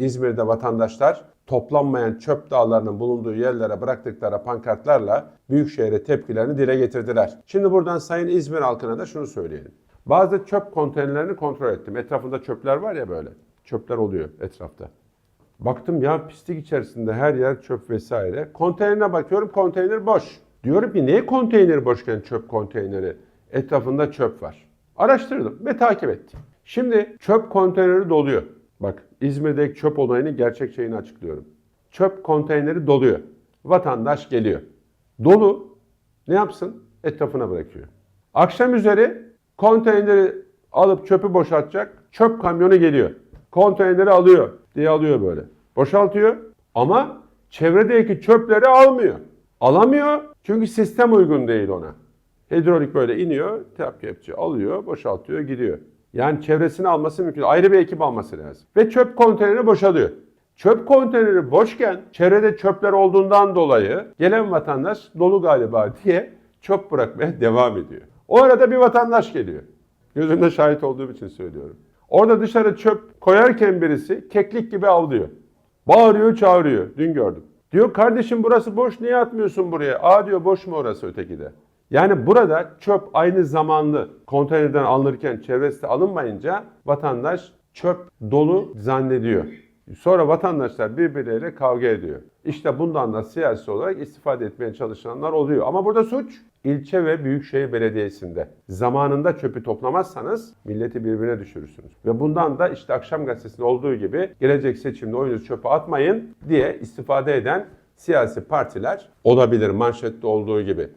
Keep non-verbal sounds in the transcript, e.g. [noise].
İzmir'de vatandaşlar toplanmayan çöp dağlarının bulunduğu yerlere bıraktıkları pankartlarla Büyükşehir'e tepkilerini dile getirdiler. Şimdi buradan Sayın İzmir halkına da şunu söyleyelim. Bazı çöp konteynerlerini kontrol ettim. Etrafında çöpler var ya böyle. Çöpler oluyor etrafta. Baktım ya pislik içerisinde her yer çöp vesaire. Konteynerine bakıyorum konteyner boş. Diyorum ki niye konteyner boşken çöp konteyneri? Etrafında çöp var. Araştırdım ve takip ettim. Şimdi çöp konteyneri doluyor. Bak İzmir'deki çöp olayının gerçek şeyini açıklıyorum. Çöp konteyneri doluyor. Vatandaş geliyor. Dolu ne yapsın? Etrafına bırakıyor. Akşam üzeri konteyneri alıp çöpü boşaltacak. Çöp kamyonu geliyor. Konteyneri alıyor diye alıyor böyle. Boşaltıyor ama çevredeki çöpleri almıyor. Alamıyor çünkü sistem uygun değil ona. Hidrolik böyle iniyor, tap kepçe alıyor, boşaltıyor, gidiyor. Yani çevresini alması mümkün. Ayrı bir ekip alması lazım. Ve çöp konteyneri boşalıyor. Çöp konteyneri boşken çevrede çöpler olduğundan dolayı gelen vatandaş dolu galiba diye çöp bırakmaya [laughs] devam ediyor. O arada bir vatandaş geliyor. Gözümde şahit olduğum için söylüyorum. Orada dışarı çöp koyarken birisi keklik gibi avlıyor. Bağırıyor çağırıyor. Dün gördüm. Diyor kardeşim burası boş niye atmıyorsun buraya? Aa diyor boş mu orası öteki de. Yani burada çöp aynı zamanlı konteynerden alınırken çevresi alınmayınca vatandaş çöp dolu zannediyor. Sonra vatandaşlar birbirleriyle kavga ediyor. İşte bundan da siyasi olarak istifade etmeye çalışanlar oluyor. Ama burada suç ilçe ve büyükşehir belediyesinde. Zamanında çöpü toplamazsanız milleti birbirine düşürürsünüz. Ve bundan da işte akşam gazetesinde olduğu gibi gelecek seçimde oyunuzu çöpe atmayın diye istifade eden siyasi partiler olabilir manşette olduğu gibi.